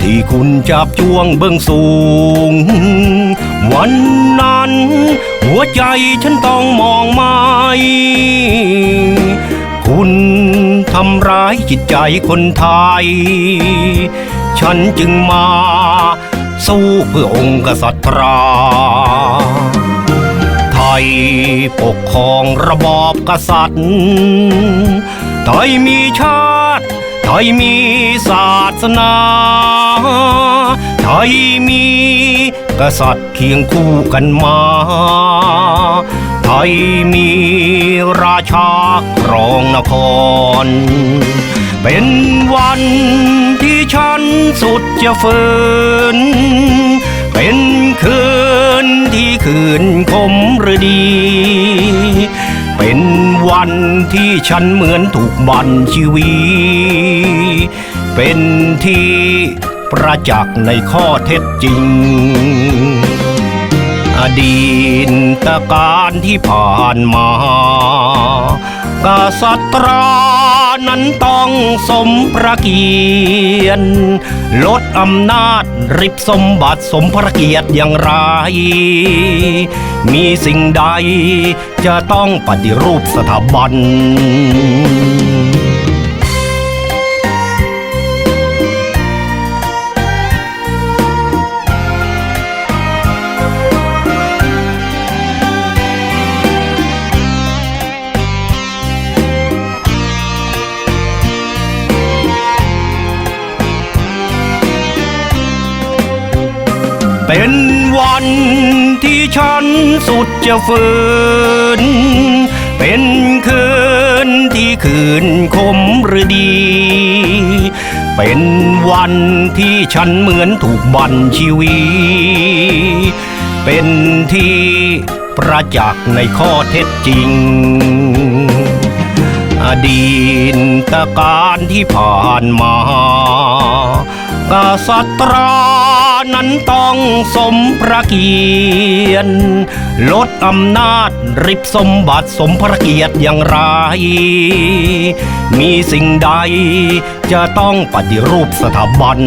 ที่คุณจับจ้วงเบื้องสูง วันนั้น หัวใจฉันต้องมองไม่คุณทำร้ายจิตใจคนไทย ฉันจึงมา สู้เพื่อองค์กษัตราไทยปกครองระบอบกษัตริย์ไทยมีชา ไทยมีศาสนาไทยมีกษัตริย์เคียงคู่กันมาไทยมีราชาครองนคร เป็นวันที่ฉันสุดจะฝืน เป็นคืนที่คืนคมฤดี วันที่ฉันเหมือนถูกบันชีวี เป็นที่ประจักษ์ในข้อเท็จจริง อดีตการที่ผ่านมากษัตรา นั้นต้องสมพระเกียรติลดอำนาจริบสมบัติสมพระเกียรติอย่างไร มีสิ่งใดจะต้องปฏิรูปสถาบัน เป็นวันที่ฉันสุดจะฝืน เป็นคืนที่คืนคมฤดี เป็นวันที่ฉันเหมือนถูกบันชีวี เป็นที่ประจักษ์ในข้อเท็จจริง อดีตการที่ผ่านมากษัตรา นั้นต้องสมพระเกียรติลดอำนาจริบสมบัติสมพระเกียรติอย่างไร มีสิ่งใดจะต้องปฏิรูปสถาบัน